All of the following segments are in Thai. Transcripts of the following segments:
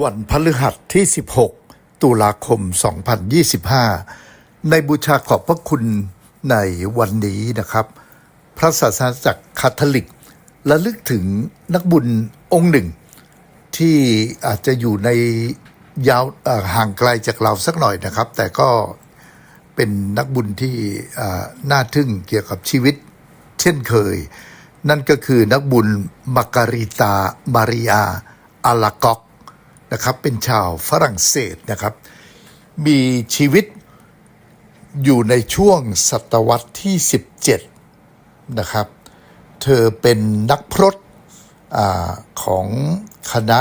วันพฤหัสที่ 16 ตุลาคม 2025 ในบูชาขอบพระคุณในวันนี้นะครับ พระศาสนาจักรคาทอลิกระลึกถึงนักบุญองค์หนึ่ง ที่อาจจะอยู่ในยาวห่างไกลจากเราสักหน่อยนะครับ แต่ก็เป็นนักบุญที่น่าทึ่งเกี่ยวกับชีวิต เช่นเคย นั่นก็คือนักบุญมาการิตามาริอาอาลากอก นะครับเป็นชาวฝรั่งเศสนะครับ มีชีวิตอยู่ในช่วงศตวรรษที่ 17 นะครับ เธอเป็นนักพรตอของคณะ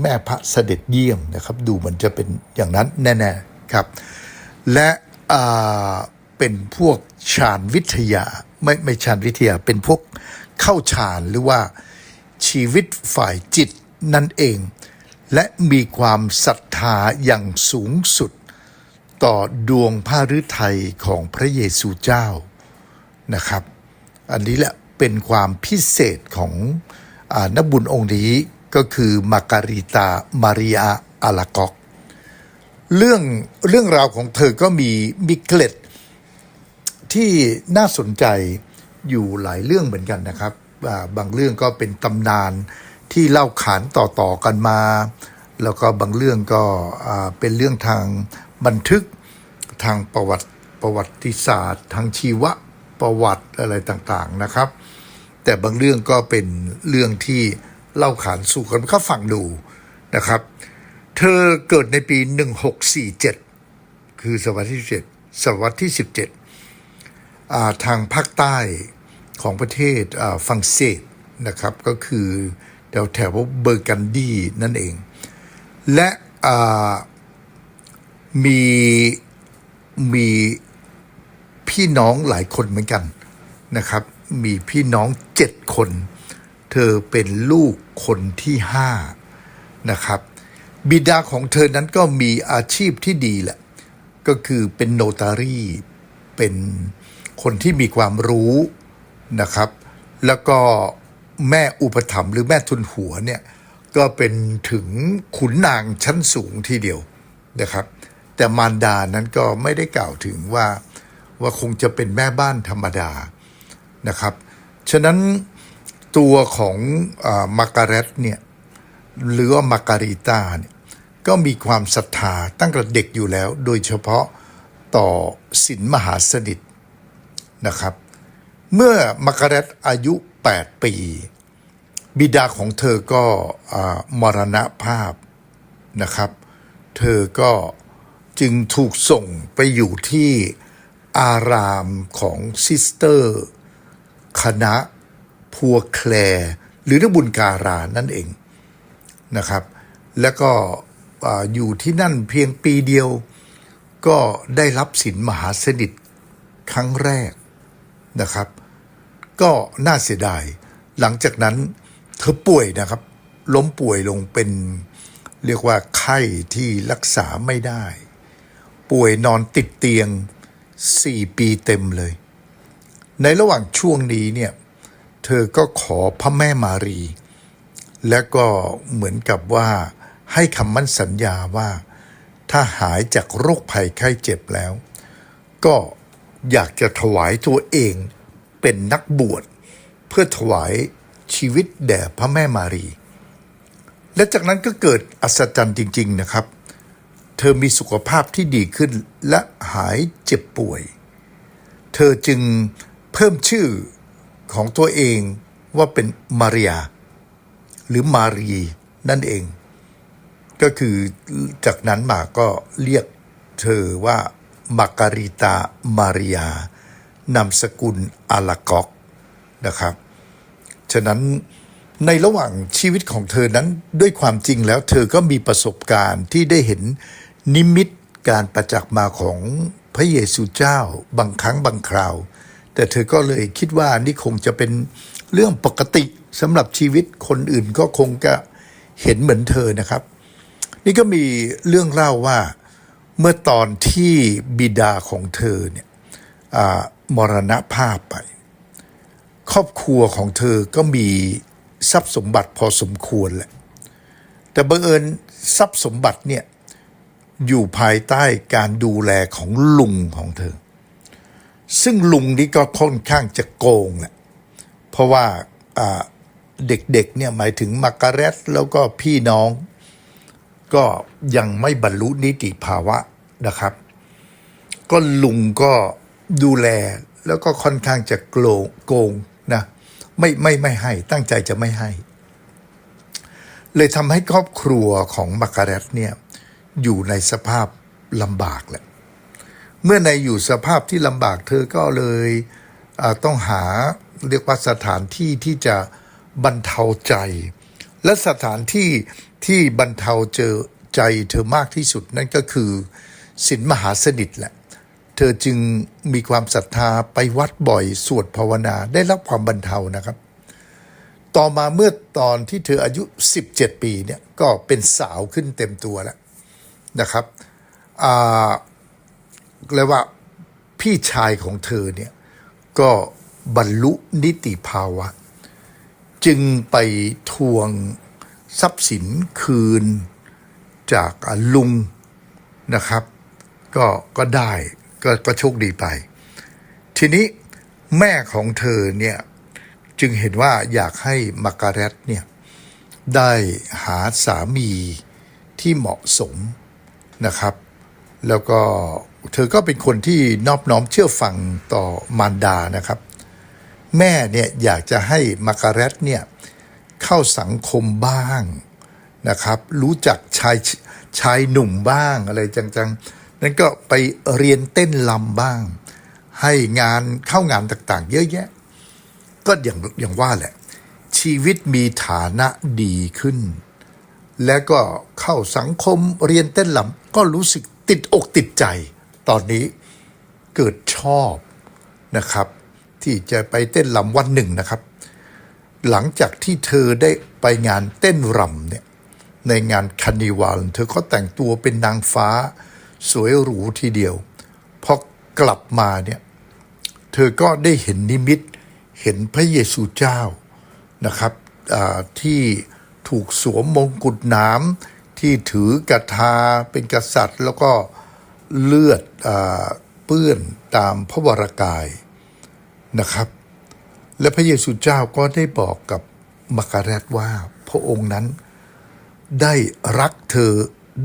แม่พระเสด็จเยี่ยมนะครับ ดูเหมือนจะเป็นอย่างนั้นแน่ๆครับ และเป็นพวกฌานวิทยาไม่ไม่ฌานวิทยาเป็นพวกเข้าฌานหรือว่าชีวิตฝ่ายจิตนั่นเอง และมีความศรัทธาอย่างสูงสุด ต่อดวงพระฤทัยของพระเยซูเจ้านะครับ อันนี้แหละเป็นความพิเศษของอนบุญองค์นี้ก็คือมาการิตามาริอาอาลากอกเรื่องเรื่องราวของเธอก็มีมีเกล็ดที่น่าสนใจอยู่หลายเรื่องเหมือนกันนะครับ บางเรื่องก็เป็นตำนาน ที่เล่าขานต่อๆกันมา แล้วก็บางเรื่องก็เป็นเรื่องทางบันทึกทางประวัติประวัติศาสตร์ ทางชีวประวัติอะไรต่างๆนะครับ แต่บางเรื่องก็เป็นเรื่องที่เล่าขานสู่กันก็ฟังดูนะครับ เธอเกิดในปี 1647 คือศตวรรษที่7ศตวรรษที่ 17อ่าทางภาคใต้ของประเทศฝรั่งเศสนะครับก็คือ แถวแถวเบอร์กันดีนั่นเอง และมีมีพี่น้องหลายคนเหมือนกันนะครับ มีพี่น้องเจ็ดคน เธอเป็นลูกคนที่ห้านะครับ บิดาของเธอนั้นก็มีอาชีพที่ดีแหละ ก็คือเป็นโนตารีเป็นคนที่มีความรู้นะครับ แล้วก็ แม่อุปถัมภ์หรือแม่ทุนหัวเนี่ยก็เป็นถึงขุนนางชั้นสูงทีเดียวนะครับ แต่มารดานั้นก็ไม่ได้กล่าวถึงว่าว่าคงจะเป็นแม่บ้านธรรมดานะครับ ฉะนั้นตัวของอามาการเร็ตเนี่ยหรือว่ามาการิตาเนี่ยก็มีความศรัทธาตั้งแต่เด็กอยู่แล้ว โดยเฉพาะต่อศิลมหาสนิทนะครับ เมื่อมาการเร็ตอายุ 8 ปี บิดาของเธอก็อมรณภาพนะครับ เธอก็จึงถูกส่งไปอยู่ที่อารามของซิสเตอร์ คณะพัวแคลร์หรือนักบุญการานั่นเองนะครับ แล้วก็อ่าอยู่ที่นั่นเพียงปีเดียวก็ได้รับสินมหาสนิทครั้งแรก นะครับ ก็น่าเสียดาย หลังจากนั้นเธอป่วยนะครับ ล้มป่วยลงเป็นเรียกว่าไข้ที่รักษาไม่ได้ ป่วยนอนติดเตียง 4 ปีเต็มเลย ในระหว่างช่วงนี้เนี่ย เธอก็ขอพระแม่มารี และก็เหมือนกับว่าให้คำมั่นสัญญาว่า ถ้าหายจากโรคภัยไข้เจ็บแล้ว ก็ อยากจะถวายตัวเองเป็นนักบวช เพื่อถวายชีวิตแด่พระแม่มารี และจากนั้นก็เกิดอัศจรรย์จริง ๆนะครับ เธอมีสุขภาพที่ดีขึ้นและหายเจ็บป่วย เธอจึงเพิ่มชื่อของตัวเองว่าเป็นมาริยา หรือมารีนั่นเอง ก็คือจากนั้นมาก็เรียกเธอว่า มาการิตามาริยานามสกุลอาลากอกนะครับ ฉะนั้นในระหว่างชีวิตของเธอนั้นด้วยความจริงแล้วเธอก็มีประสบการณ์ที่ได้เห็นนิมิตการประจักษ์มาของพระเยซูเจ้าบางครั้งบางคราว แต่เธอก็เลยคิดว่านี่คงจะเป็นเรื่องปกติสำหรับชีวิตคนอื่นก็คงจะเห็นเหมือนเธอนะครับ นี่ก็มีเรื่องเล่าว่า เมื่อตอนที่บิดาของเธอเนี่ยมรณภาพไป ครอบครัวของเธอก็มีทรัพย์สมบัติพอสมควรแหละ แต่บังเอิญทรัพย์สมบัติเนี่ยอยู่ภายใต้การดูแลของลุงของเธอ ซึ่งลุงนี่ก็ค่อนข้างจะโกงแหละ เพราะว่าเด็กๆเนี่ยหมายถึงมาการเร็ตแล้วก็พี่น้อง ก็ยังไม่บรรลุนิติภาวะนะครับ ก็ลุงก็ดูแลแล้วก็ค่อนข้างจะโกงโกงนะไม่ไม่ไม่ให้ตั้งใจจะไม่ให้ เลยทำให้ครอบครัวของมาการเรตเนี่ยอยู่ในสภาพลำบากแหละ เมื่อในอยู่สภาพที่ลำบากเธอก็เลยต้องหาเรียกว่าสถานที่ที่จะบรรเทาใจ และสถานที่ ที่บรรเทาเจอใจเธอมากที่สุดนั่นก็คือสินมหาสนิทแหละ เธอจึงมีความศรัทธาไปวัดบ่อยสวดภาวนาได้รับความบรรเทานะครับ ต่อมาเมื่อตอนที่เธออายุ 17 ปีเนี่ยก็เป็นสาวขึ้นเต็มตัวแล้วนะครับเรียกว่าพี่ชายของเธอเนี่ยก็บรรลุนิติภาวะ จึงไปทวง ทรัพย์สินคืนจากลุงนะครับ ก็ก็ได้ก็ก็โชคดีไป ทีนี้แม่ของเธอเนี่ยจึงเห็นว่าอยากให้มาการเร็ตเนี่ยได้หาสามีที่เหมาะสมนะครับ แล้วก็เธอก็เป็นคนที่นอบน้อมเชื่อฟังต่อมารดานะครับ แม่เนี่ยอยากจะให้มาการเร็ตเนี่ย เข้าสังคมบ้างนะครับ รู้จักชายชายหนุ่มบ้างอะไรจังๆ นั้นก็ไปเรียนเต้นลำบ้าง ให้งานเข้างานต่างๆ เยอะแยะ ก็อย่างอย่างว่าแหละ ชีวิตมีฐานะดีขึ้น แล้วก็เข้าสังคมเรียนเต้นลำก็รู้สึกติดอกติดใจ ตอนนี้เกิดชอบนะครับ ที่จะไปเต้นลำวันหนึ่งนะครับ หลังจากที่เธอได้ไปงานเต้นรำเนี่ยในงานคานิวัลเธอก็แต่งตัวเป็นนางฟ้า สวยหรูทีเดียวพอกลับมาเนี่ยเธอก็ได้เห็นนิมิตเห็นพระเยซูเจ้านะครับที่ถูกสวมมงกุฎนามที่ถือกระทาเป็นกษัตริย์ แล้วก็เลือดอเปื้อนตามพระวรากายนะครับ และพระเยซูเจ้าก็ได้บอกกับมาการเร็ตว่าพระองค์นั้น ได้รักเธอ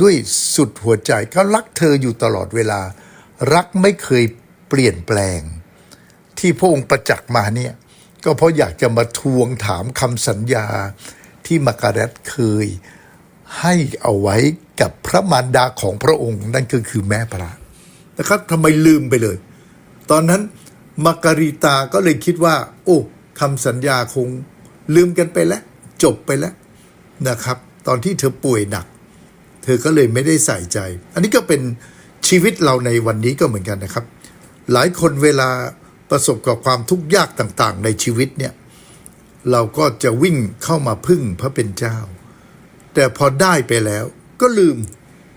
ด้วยสุดหัวใจเขารักเธออยู่ตลอดเวลา รักไม่เคยเปลี่ยนแปลง ที่พระองค์ประจักษ์มาเนี่ยก็เพราะอยากจะมาทวงถามคำสัญญาที่มาการเร็ตเคยให้เอาไว้กับพระมารดาของพระองค์นั่นก็คือแม่พระนะครับทำไมลืมไปเลย ตอนนั้น มาการิตาก็เลยคิดว่า โอ้คำสัญญาคงลืมกันไปแล้ว จบไปแล้วนะครับ ตอนที่เธอป่วยหนัก เธอก็เลยไม่ได้ใส่ใจ อันนี้ก็เป็นชีวิตเราในวันนี้ก็เหมือนกันนะครับ หลายคนเวลาประสบกับความทุกข์ยากต่างๆ ในชีวิตเนี่ยเราก็จะวิ่งเข้ามาพึ่งพระเป็นเจ้า แต่พอได้ไปแล้วก็ลืม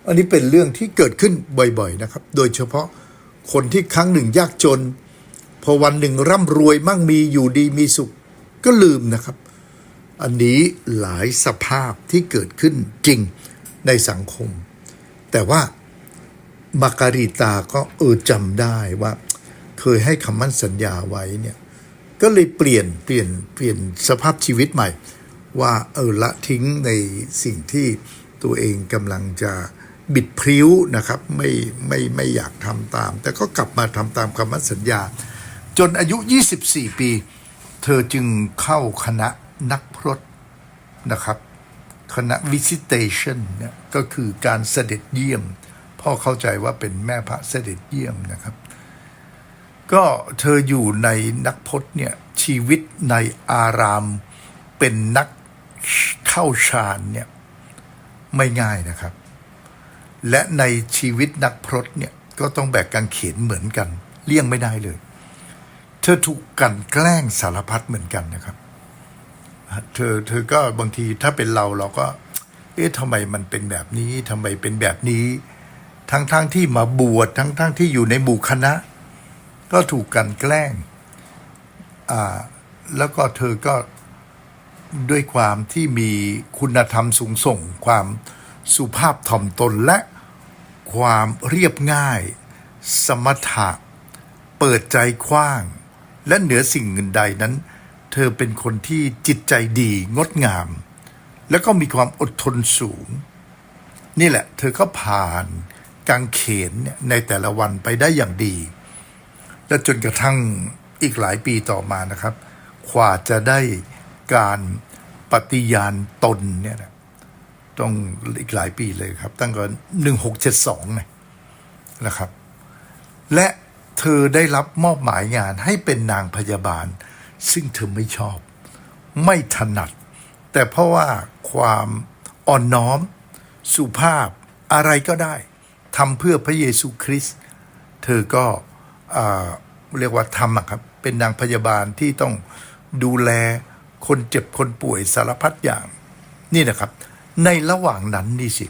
อันนี้เป็นเรื่องที่เกิดขึ้นบ่อยๆนะครับ โดยเฉพาะคนที่ครั้งหนึ่งยากจน พอวันหนึ่งร่ำรวยมั่งมีอยู่ดีมีสุข ก็ลืมนะครับ อันนี้หลายสภาพที่เกิดขึ้นจริงในสังคม แต่ว่ามาการิตาก็เออจำได้ว่า เคยให้คำมั่นสัญญาไว้เนี่ยก็เลยเปลี่ยนเปลี่ยนเปลี่ยนสภาพชีวิตใหม่ ว่าเออละทิ้งในสิ่งที่ตัวเองกำลังจะบิดพริ้วนะครับ ไม่ไม่ไม่อยากทำตาม แต่ก็กลับมาทำตามคำมั่นสัญญา จนอายุ 24 ปี เธอจึงเข้าคณะนักพรตนะครับคณะ visitation เนี่ยก็คือการเสด็จเยี่ยม พ่อเข้าใจว่าเป็นแม่พระเสด็จเยี่ยมนะครับ ก็เธออยู่ในนักพจน์เนี่ยชีวิตในอารามเป็นนักเข้าฌานเนี่ยไม่ง่ายนะครับ และในชีวิตนักพรตเนี่ยก็ต้องแบกกางเขนเหมือนกัน เลี่ยงไม่ได้เลย ธอถูกกันแกล้งสารพัดเหมือนกันนะครับ เธอเธอก็บางทีถ้าเป็นเราเราก็ เอ๊ะทำไมมันเป็นแบบนี้ทำไมเป็นแบบนี้ ทั้งๆทที่มาบวชทั้งๆทที่อยู่ในหมู่คณะ ก็ถูกกันแกล้งอ่าแล้วก็เธอก็ด้วยความที่มีคุณธรรมสูงส่ง ความสุภาพถ่อมตนและความเรียบง่าย สมถะ เปิดใจกว้าง และเหนือสิ่งอื่นใดนั้น เธอเป็นคนที่จิตใจดีงดงาม แล้วก็มีความอดทนสูง นี่แหละ เธอก็ผ่านกางเขนเนี่ยในแต่ละวันไปได้อย่างดี และจนกระทั่งอีกหลายปีต่อมานะครับกว่าจะได้การปฏิญาณตนเนี่ยนะต้องอีกหลายปีเลยครับ ตั้งแต่หนึ่งหกเจ็ดสองนะครับ และ เธอได้รับมอบหมายงานให้เป็นนางพยาบาล ซึ่งเธอไม่ชอบ ไม่ถนัด แต่เพราะว่าความอ่อนน้อม สุภาพอะไรก็ได้ทำเพื่อพระเยซูคริสต์เธอก็อ่าเรียกว่าทำครับ เป็นนางพยาบาลที่ต้องดูแลคนเจ็บคนป่วยสารพัดอย่าง นี่นะครับ ในระหว่างนั้นนี่สิ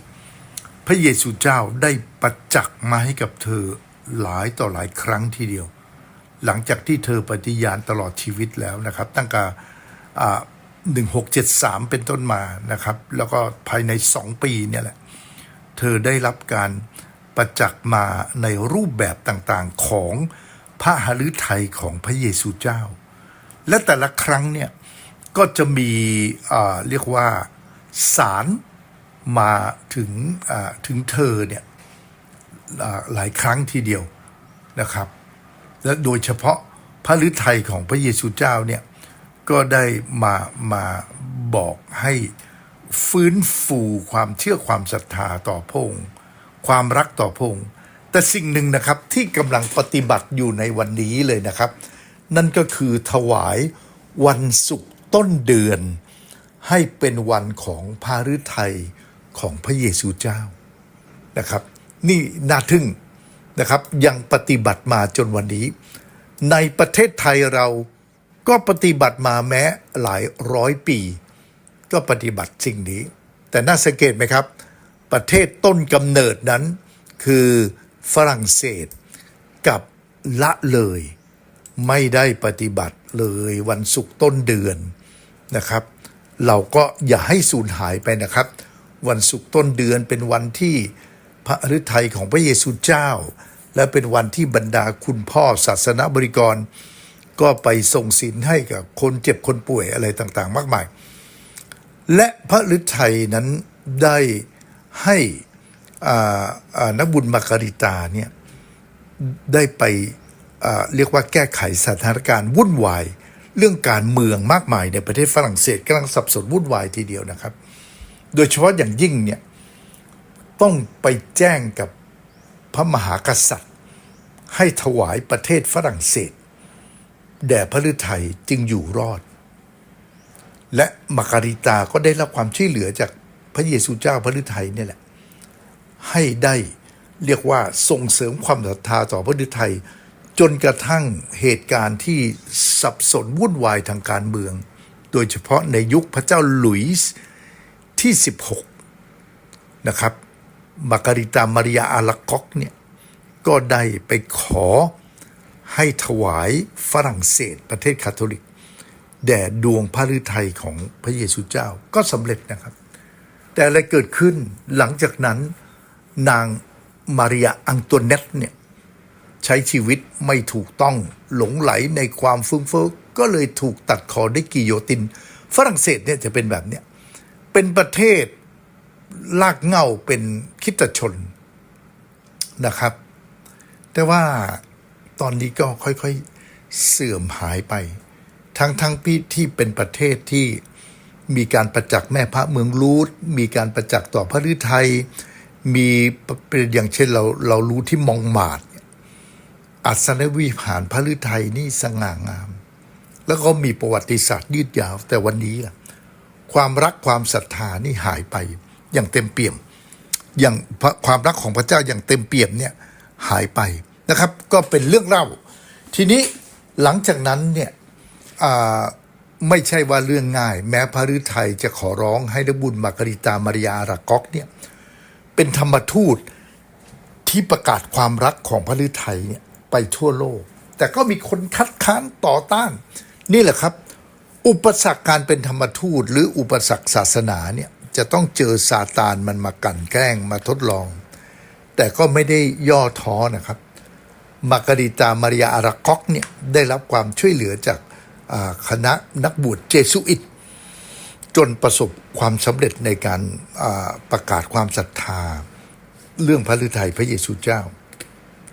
พระเยซูเจ้าได้ประจักษ์มาให้กับเธอ หลายต่อหลายครั้งทีเดียว หลังจากที่เธอปฏิญาณตลอดชีวิตแล้วนะครับ ตั้งแต่หนึ่งหกเจ็ดสามเป็นต้นมานะครับ แล้วก็ภายในสองปีเนี่ยแหละ เธอได้รับการประจักษ์มาในรูปแบบต่างๆของพระหฤทัยของพระเยซูเจ้า และแต่ละครั้งเนี่ยก็จะมีเรียกว่าสารมาถึงถึงเธอเนี่ย หลายครั้งทีเดียวนะครับ และโดยเฉพาะพระฤทัยของพระเยซูเจ้าเนี่ยก็ได้มามาบอกให้ฟื้นฟูความเชื่อความศรัทธาต่อพระองค์ความรักต่อพระองค์แต่สิ่งหนึ่งนะครับที่กำลังปฏิบัติอยู่ในวันนี้เลยนะครับ นั่นก็คือถวายวันศุกร์ต้นเดือน ให้เป็นวันของพาฤทัยของพระเยซูเจ้านะครับ นี่น่าทึ่งนะครับ ยังปฏิบัติมาจนวันนี้ ในประเทศไทยเราก็ปฏิบัติมาแม้หลายร้อยปี ก็ปฏิบัติสิ่งนี้ แต่น่าสังเกตไหมครับ ประเทศต้นกำเนิดนั้น คือฝรั่งเศสกับละเลย ไม่ได้ปฏิบัติเลยวันศุกร์ต้นเดือนนะครับ เราก็อย่าให้สูญหายไปนะครับ วันศุกร์ต้นเดือนเป็นวันที่ พระฤทัยของพระเยซูเจ้า และเป็นวันที่บรรดาคุณพ่อศาสนาบริกร ก็ไปส่งศีลให้กับคนเจ็บคนป่วยอะไรต่างๆ มากมาย และพระฤทัยนั้นได้ให้นักบุญมาการิตาเนี่ยได้ไปเรียกว่าแก้ไขสถานการณ์วุ่นวาย เรื่องการเมืองมากมายในประเทศฝรั่งเศสกำลังสับสนวุ่นวายทีเดียวนะครับ โดยเฉพาะอย่างยิ่งเนี่ย ต้องไปแจ้งกับพระมหากษัตริย์ ให้ถวายประเทศฝรั่งเศส แด่พระฤทัยจึงอยู่รอด และมาการิตาก็ได้รับความช่วยเหลือจากพระเยซูเจ้าพระฤทัยนี่แหละ ให้ได้เรียกว่าส่งเสริมความศรัทธาต่อพระฤทัยจนกระทั่งเหตุการณ์ที่สับสนวุ่นวายทางการเมือง โดยเฉพาะในยุคพระเจ้าหลุยส์ที่ 16 นะครับ มาการิตามาริยาอาลากอกเนี่ยก็ได้ไปขอให้ถวายฝรั่งเศสประเทศคาทอลิก แด่ดวงพระฤทัยของพระเยซูเจ้าก็สำเร็จนะครับ แต่อะไรเกิดขึ้นหลังจากนั้นนางมาริยาอังตัวเนตเนี่ยใช้ชีวิตไม่ถูกต้องหลงไหลในความฟุ้งเฟ้อก็เลยถูกตัดคอด้วยกิโยติน ฝรั่งเศสเนี่ยจะเป็นแบบเนี้ยเป็นประเทศ ลากเง่าเป็นคิดชนนะครับ แต่ว่าตอนนี้ก็ค่อยๆเสื่อมหายไป ทั้งทั้งที่ที่เป็นประเทศที่มีการประจักษ์แม่พระเมืองรูดมีการประจักษ์ต่อพระฤทัยมีเป็นอย่างเช่นเราเรารู้ที่มองหมาดอัศนวิหารพระฤทัยนี่สง่างาม แล้วก็มีประวัติศาสตร์ยืดยาวแต่วันนี้ล่ะความรักความศรัทธานี่หายไป อย่างเต็มเปี่ยม อย่างความรักของพระเจ้าอย่างเต็มเปี่ยมเนี่ยหายไปนะครับ ก็เป็นเรื่องเล่า ทีนี้หลังจากนั้นเนี่ยไม่ใช่ว่าเรื่องง่าย แม้พระฤทัยจะขอร้องให้ดบุญมาการิตามาริยารากอกเนี่ยเป็นธรรมทูตที่ประกาศความรักของพระฤทัยเนี่ยไปทั่วโลก แต่ก็มีคนคัดค้านต่อต้าน นี่แหละครับ อุปสรรคการเป็นธรรมทูต หรืออุปสรรคศาสนาเนี่ย จะต้องเจอซาตานมันมากั่นแกล้งมาทดลอง แต่ก็ไม่ได้ย่อท้อนะครับมาการิตามาริยาอาราก๊อกเนี่ยได้รับความช่วยเหลือจากคณะนักบวชเจสุอิต จนประสบความสำเร็จในการประกาศความศรัทธา เรื่องพระฤทัยพระเยซูเจ้า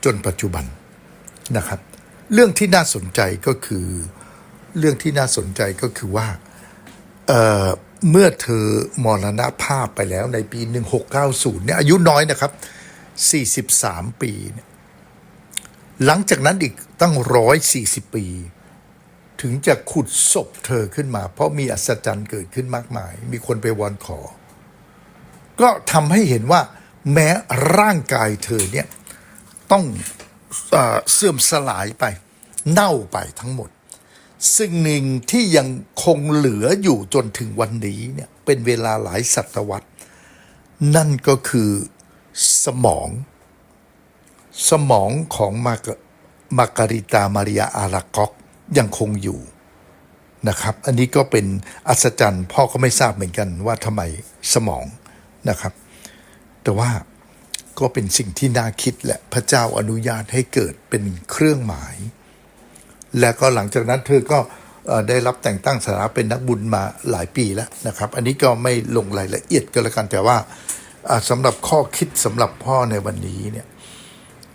จนปัจจุบันนะครับ เรื่องที่น่าสนใจก็คือเรื่องที่น่าสนใจก็คือว่า เมื่อเธอมรณภาพไปแล้วในปี 1690เนี่ยอายุน้อยนะครับ 43 ปี หลังจากนั้นอีกตั้ง 140 ปี ถึงจะขุดศพเธอขึ้นมา เพราะมีอัศจรรย์เกิดขึ้นมากมาย มีคนไปวอนขอ ก็ทำให้เห็นว่าแม้ร่างกายเธอเนี่ย ต้องเอเสื่อมสลายไป เน่าไปทั้งหมด สิ่งหนึ่งที่ยังคงเหลืออยู่จนถึงวันนี้เนี่ยเป็นเวลาหลายศตวรรษ นั่นก็คือสมอง สมองของมาร์กมาการิตามาริยาอาราก๊อกยังคงอยู่นะครับ อันนี้ก็เป็นอัศจรรย์พ่อก็ไม่ทราบเหมือนกันว่าทำไมสมองนะครับ แต่ว่าก็เป็นสิ่งที่น่าคิดแหละพระเจ้าอนุญาตให้เกิดเป็นเครื่องหมาย และก็หลังจากนั้นเธอก็ได้รับแต่งตั้งสถานะเป็นนักบุญมาหลายปีแล้วนะครับ อันนี้ก็ไม่ลงรายละเอียดก็แล้วกันแต่ว่าสำหรับข้อคิดสำหรับพ่อในวันนี้เนี่ย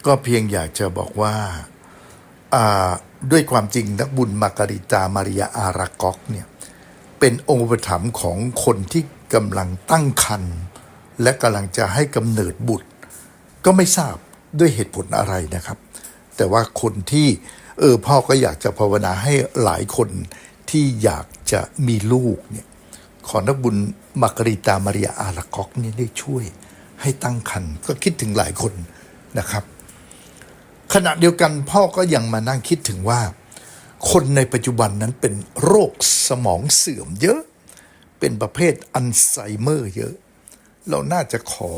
ก็เพียงอยากจะบอกว่าด้วยความจริงนักบุญมาการิตามาริยาอารากอกเนี่ยเป็นองค์อุปถัมของคนที่กำลังตั้งครรภ์และกำลังจะให้กำเนิดบุตร ก็ไม่ทราบด้วยเหตุผลอะไรนะครับ แต่ว่าคนที่ เออพ่อก็อยากจะภาวนาให้หลายคนที่อยากจะมีลูกเนี่ยขอนักบุญมาการิตามาริยาอารากอกเนี่ยได้ช่วยให้ตั้งครรภ์ก็คิดถึงหลายคนนะครับ ขณะเดียวกันพ่อก็ยังมานั่งคิดถึงว่า คนในปัจจุบันนั้นเป็นโรคสมองเสื่อมเยอะ เป็นประเภทอัลไซเมอร์เยอะ เราน่าจะขอ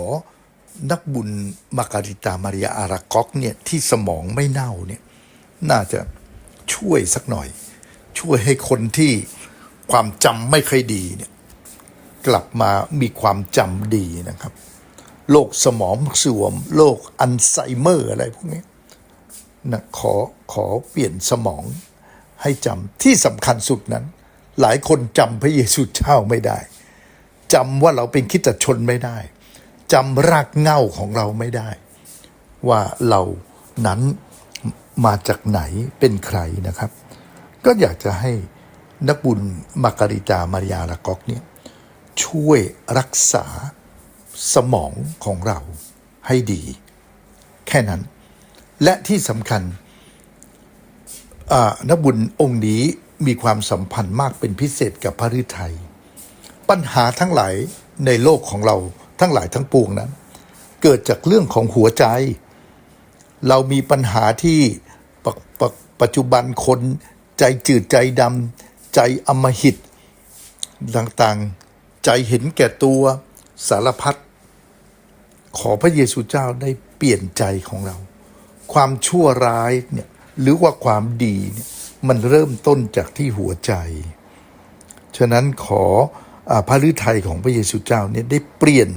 นักบุญมาการิตามาริยาอารากอกเนี่ยที่สมองไม่เน่าเนี่ย น่าจะช่วยสักหน่อย ช่วยให้คนที่ความจำไม่ค่อยดีเนี่ยกลับมามีความจำดีนะครับโรคสมองเสื่อมโรคอัลไซเมอร์อะไรพวกนี้นะขอขอเปลี่ยนสมองให้จำที่สำคัญสุดนั้น หลายคนจำพระเยซูเจ้าไม่ได้จำว่าเราเป็นคิดชนไม่ได้จำรากเหง้าของเราไม่ได้ ว่าเรานั้น มาจากไหนเป็นใครนะครับ ก็อยากจะให้นักบุญมาการิตามาริยาลากอกเนี่ยช่วยรักษาสมองของเราให้ดี แค่นั้น และที่สำคัญนักบุญองค์นี้มีความสัมพันธ์มากเป็นพิเศษกับพระฤทัยปัญหาทั้งหลายในโลกของเราทั้งหลายทั้งปวงนั้น เกิดจากเรื่องของหัวใจ เรามีปัญหาที่ ปัจจุบันคนใจจืดใจดำใจอมหิต ต่างๆ ใจเห็นแก่ตัวสารพัดขอพระเยซูเจ้าได้เปลี่ยนใจของเรา ความชั่วร้ายเนี่ยหรือว่าความดีเนี่ยมันเริ่มต้นจากที่หัวใจ ฉะนั้นขออพระฤทัยของพระเยซูเจ้าเนี่ยได้เปลี่ยน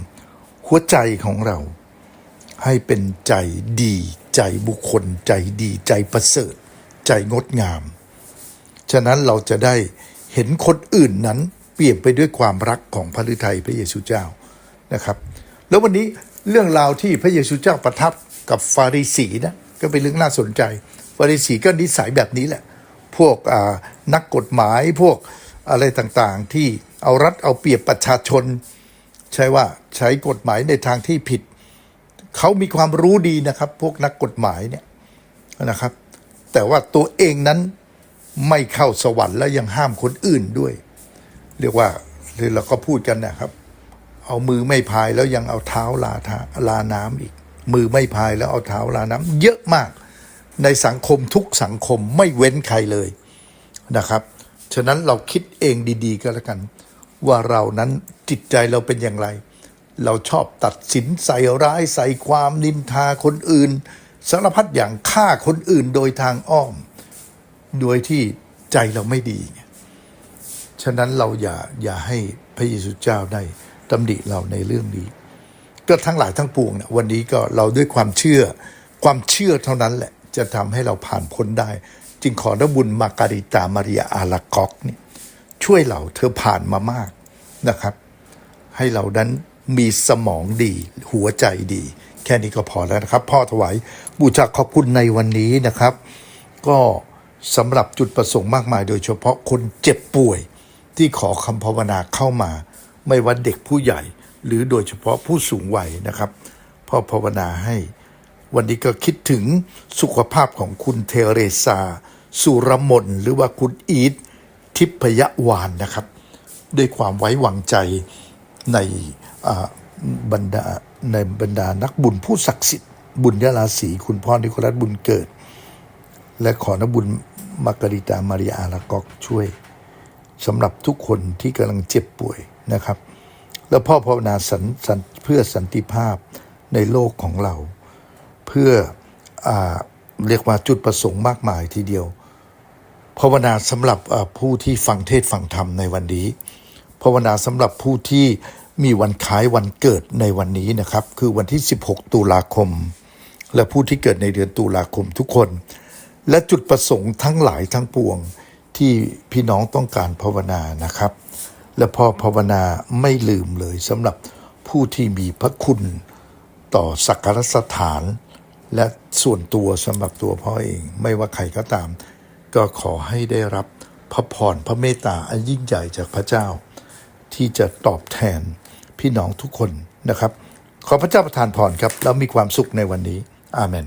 หัวใจของเรา ให้เป็นใจดีใจบุคคลใจดีใจประเสริฐ ใจงดงาม ฉะนั้นเราจะได้เห็นคนอื่นนั้นเปลี่ยนไปด้วยความรักของพระฤทัยพระเยซูเจ้านะครับ แล้ววันนี้เรื่องราวที่พระเยซูเจ้าประทับกับฟาริสีนะก็เป็นเรื่องน่าสนใจ ฟาริสีก็นิสัยแบบนี้แหละ พวกนักกฎหมายพวกอะไรต่างๆ ที่เอารัดเอาเปรียบประชาชน ใช่ว่าใช้กฎหมายในทางที่ผิด เขามีความรู้ดีนะครับ พวกนักกฎหมายเนี่ยนะครับ แต่ว่าตัวเองนั้นไม่เข้าสวรรค์แล้วยังห้ามคนอื่นด้วย เรียกว่าคือเราก็พูดกันนะครับ เอามือไม่พายแล้วยังเอาเท้าลาทาลาน้ำอีก มือไม่พายแล้วเอาเท้าลาน้ำเยอะมาก ในสังคมทุกสังคมไม่เว้นใครเลยนะครับ ฉะนั้นเราคิดเองดี ๆ ก็แล้วกัน ว่าเรานั้นจิตใจเราเป็นอย่างไร เราชอบตัดสินใส่ร้ายใส่ความนินทาคนอื่น สารพัดอย่างฆ่าคนอื่นโดยทางอ้อม โดยที่ใจเราไม่ดี ฉะนั้นเราอย่าอย่าให้พระเยซูเจ้าได้ตำหนิเราในเรื่องนี้ ก็ทั้งหลายทั้งปวงเนี่ยวันนี้ก็เราด้วยความเชื่อ ความเชื่อเท่านั้นแหละ จะทำให้เราผ่านพ้นได้ จึงขอพระบุญมาการิตามาริยาอาลากอกเนี่ยช่วยเราเธอผ่านมามากนะครับ ให้เรานั้นมีสมองดีหัวใจดี แค่นี้ก็พอแล้วนะครับ พ่อถวายบูชาขอบคุณในวันนี้นะครับ ก็สำหรับจุดประสงค์มากมาย โดยเฉพาะคนเจ็บป่วยที่ขอคำภาวนาเข้ามา ไม่ว่าเด็กผู้ใหญ่ หรือโดยเฉพาะผู้สูงวัยนะครับพ่อภาวนาให้ วันนี้ก็คิดถึงสุขภาพของคุณเทเรซา สุรมนหรือว่าคุณอีททิพยวานนะครับ ด้วยความไว้วางใจในบรรดา ในบรรดานักบุญผู้ศักดิ์สิทธิ์บุญยราศีคุณพ่อนิโคลัสบุญเกิด และขอนบุญมาการิตามาริยาอาลากอกช่วยสำหรับทุกคนที่กำลังเจ็บป่วยนะครับ แล้วพ่อภาวนาสันสันเพื่อสันติภาพในโลกของเรา เพื่ออเรียกว่าจุดประสงค์มากมายทีเดียวภาวนาสำหรับผู้ที่ฟังเทศฟังธรรมในวันนี้ภาวนาสำหรับผู้ที่ มีวันคล้ายวันเกิดในวันนี้นะครับ คือวันที่ 16 ตุลาคม และผู้ที่เกิดในเดือนตุลาคมทุกคน และจุดประสงค์ทั้งหลายทั้งปวงที่พี่น้องต้องการภาวนานะครับ และพอภาวนาไม่ลืมเลยสำหรับผู้ที่มีพระคุณต่อสักการสถาน และส่วนตัวสำหรับตัวพ่อเอง ไม่ว่าใครก็ตาม ก็ขอให้ได้รับพระพรพระเมตตาอันยิ่งใหญ่จากพระเจ้า ที่จะตอบแทน พี่น้องทุกคนนะครับ ขอพระเจ้าประทานพรครับ แล้วมีความสุขในวันนี้ อาเมน